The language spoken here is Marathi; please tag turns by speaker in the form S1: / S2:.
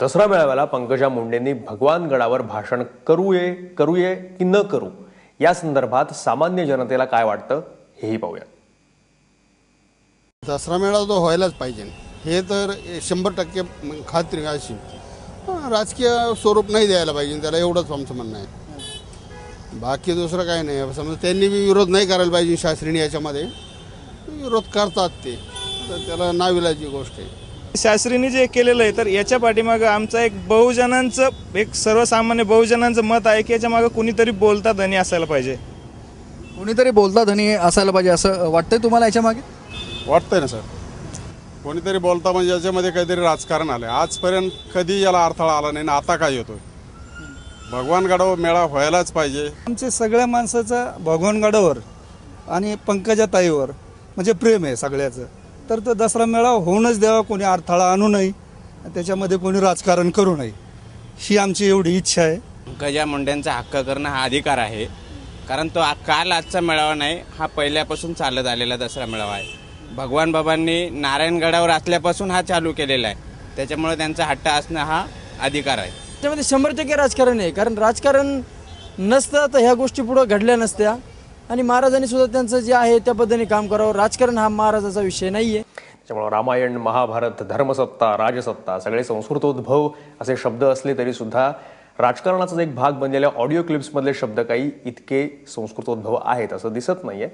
S1: दसरा मेळाव्याला पंकजा मुंडेंनी भगवान गडावर भाषण करूये करूये की न करू? या संदर्भात सामान्य जनतेला काय वाटतं हेही पाहूया.
S2: दसरा मेळावा तो व्हायलाच पाहिजे. हे तर शंभर टक्के खात्री अशी. राजकीय स्वरूप नाही द्यायला पाहिजे त्याला एवढंच आमचं म्हणणं आहे. बाकी दुसरं काही नाही. समजा त्यांनी बी विरोध नाही करायला पाहिजे शास्त्रीने याच्यामध्ये. विरोध करतात ते. तर त्याला नाविलाची गोष्ट आहे.
S3: शास्त्रींनी जे केलेलं आहे तर याच्या पाठीमागं आमचं एक बहुजनांचं एक सर्वसामान्य बहुजनांचं मत आहे की याच्या मागं कुणीतरी बोलता धनी असायला पाहिजे.
S4: कुणीतरी बोलता धनी असायला पाहिजे असं वाटतंय तुम्हाला याच्या मागे?
S5: वाटतंय ना सर. कोणीतरी बोलता म्हणजे याच्यामध्ये काहीतरी राजकारण आलं आजपर्यंत कधी याला अडथळा आला नाही ना आता काय येतोय? भगवान गडावर मेळा व्हायलाच पाहिजे.
S6: आमचे सगळ्या माणसाचं भगवानगडावर आणि पंकजा ताईवर म्हणजे प्रेम आहे सगळ्याचं. तर तो दसरा मेळावा होऊनच द्यावा कोणी अडथळा आणू नये त्याच्यामध्ये कोणी राजकारण करू नये ही आमची एवढी इच्छा आहे.
S7: पंकजा मुंडेंचा हक्क करणं हा अधिकार आहे. कारण तो आ- काल आजचा मेळावा नाही हा पहिल्यापासून चालत आलेला दसरा मेळावा आहे. भगवान बाबांनी नारायणगडावर असल्यापासून हा चालू केलेला आहे. त्याच्यामुळे त्यांचा हट्ट असणं हा अधिकार आहे.
S8: त्याच्यामध्ये शंभर टक्के राजकारण आहे. कारण राजकारण नसतं तर ह्या गोष्टी पुढं घडल्या नसत्या. आणि महाराजांनी सुद्धा त्यांचं जे आहे त्या पद्धतीने काम करावं. राजकारण हा महाराजाचा विषय नाही आहे
S1: त्याच्यामुळे रामायण महाभारत धर्मसत्ता राजसत्ता सगळे संस्कृतोद्भव असे शब्द असले तरी सुद्धा राजकारणाचाच एक भाग बनलेल्या ऑडिओ क्लिप्समधले शब्द काही इतके संस्कृतोद्भव आहेत असं दिसत नाहीये.